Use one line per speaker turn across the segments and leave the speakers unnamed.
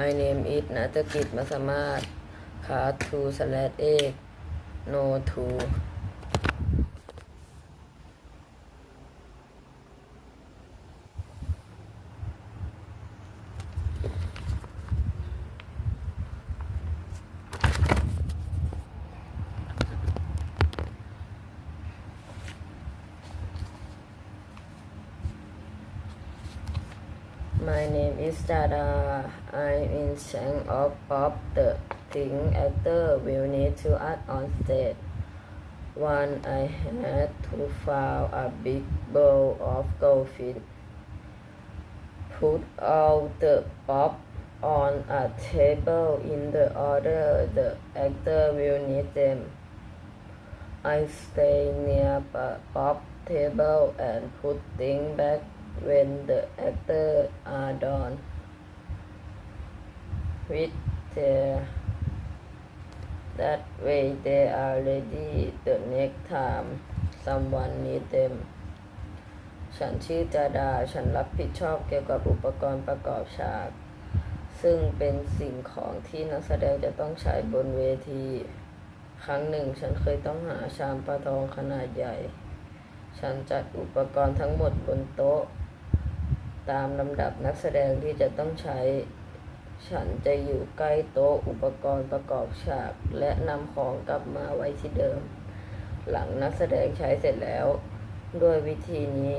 I name it นัตกิจมาสมาศ card to slash x no to My name is Dada. I'm in charge of Bob the thing actor will need to act on stage. One, I had to find a big bowl of goldfish. Put all the bob on a table in the order the actor will need them. I stay near the bob table and put things back when the actors are done with their that way they are ready the next time someone need them ฉันชื่อจาดา ฉันรับผิดชอบเกี่ยวกับอุปกรณ์ประกอบฉาก ซึ่งเป็นสิ่งของที่นักแสดงจะต้องใช้บนเวที ครั้งหนึ่งฉันเคยต้องหาชามปลาทองขนาดใหญ่ ฉันจัดอุปกรณ์ทั้งหมดบนโต๊ะ ตามลำดับนักแสดงที่จะต้องใช้ ฉันจะอยู่ใกล้โต๊ะอุปกรณ์ประกอบฉาก และนำของกลับมาไว้ที่เดิม หลังนักแสดงใช้เสร็จแล้ว ด้วยวิธีนี้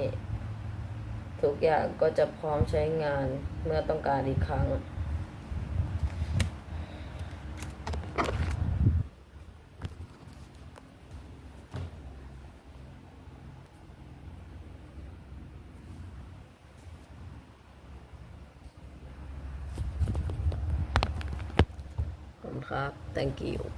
ทุกอย่างก็จะพร้อมใช้งานเมื่อต้องการอีกครั้ง Hap. Thank you.